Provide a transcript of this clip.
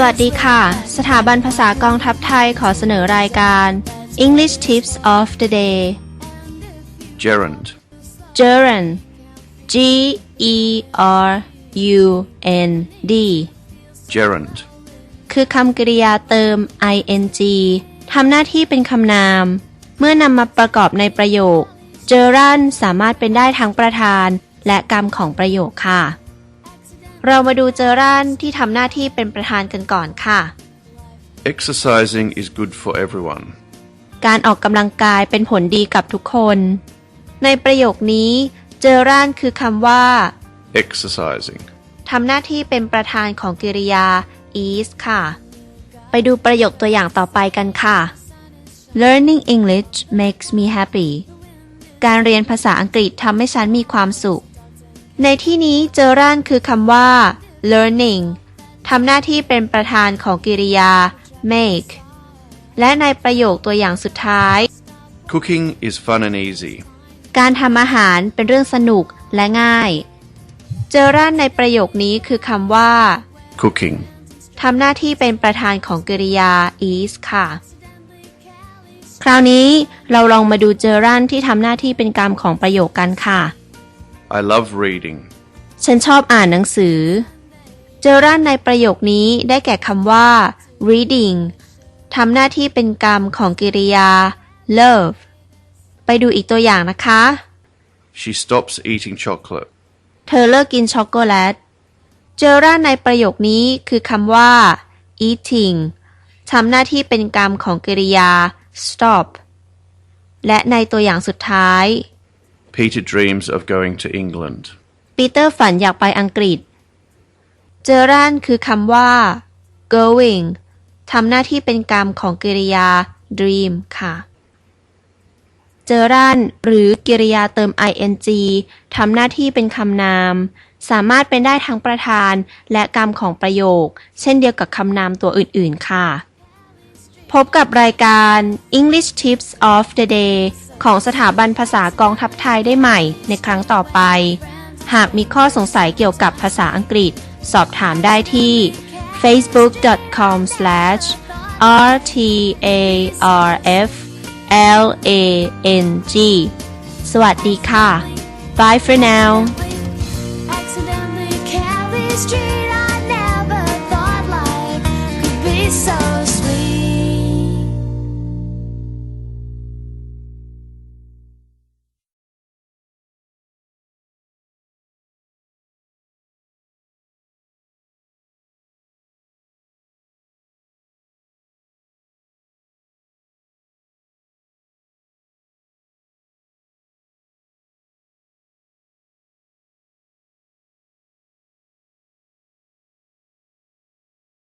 สวัสดีค่ะ สถาบันภาษากองทัพไทยขอเสนอรายการ English Tips of the Day gerund, Gerund G E R U N D gerund, คือคำกริยาเติม ing ทำหน้าที่เป็นคำนาม เมื่อนำมาประกอบในประโยค gerund สามารถเป็นได้ทั้งประธาน และกรรมของประโยคค่ะ เรามาดู gerund ที่ทำหน้าที่เป็นประธานกันก่อนค่ะ exercising is good for everyone. การออกกำลังกายเป็นผลดีกับทุกคน ในประโยคนี้เจอร่านคือคำว่า exercising, ทำหน้าที่เป็นประธานของกริยา is ค่ะ ไปดูประโยคตัวอย่างต่อไปกันค่ะ Learning English makes me happy การเรียนภาษาอังกฤษทำให้ฉันมีความสุข ในที่นี้เจอร่านคือคำว่า learning ทำหน้าที่เป็นประธานของกริยา make และในประโยคตัวอย่างสุดท้าย cooking is fun and easy. การทำอาหารเป็นเรื่องสนุกและง่าย เจอร่านในประโยคนี้คือคำว่า Cooking, ทำหน้าที่เป็นประธานของกริยา is ค่ะ คราวนี้เราลองมาดูเจอร่านที่ทำหน้าที่เป็นกรรมของประโยคกันค่ะ I love reading. ฉันชอบอ่านหนังสือ เจอร่านในประโยคนี้ได้แก่คำว่า reading ทำหน้าที่เป็นกรรมของกริยา love ไปดูอีกตัวอย่างนะคะ She stops eating chocolate. เธอเลิกกินช็อกโกแลต เจอร่าในประโยคนี้คือคำว่า eating ทำหน้าที่เป็นกรรมของกริยา stop และในตัวอย่างสุดท้าย Peter dreams of going to England. ปีเตอร์ฝันอยากไปอังกฤษ เจอร่านคือคำว่า going ทำหน้าที่เป็นกรรมของกริยา dream ค่ะ เจอร่านหรือกิริยาเติม ing ทำหน้าที่เป็นคำนาม สามารถเป็นได้ทั้งประธานและกรรมของประโยค เช่นเดียวกับคำนามตัวอื่น ๆ ค่ะ พบกับรายการ English Tips of the Day ของสถาบันภาษากองทัพไทยได้ใหม่ในครั้งต่อไป หากมีข้อสงสัยเกี่ยวกับภาษาอังกฤษ สอบถามได้ที่ facebook.com/rtarflang สวัสดีค่ะ Bye for now so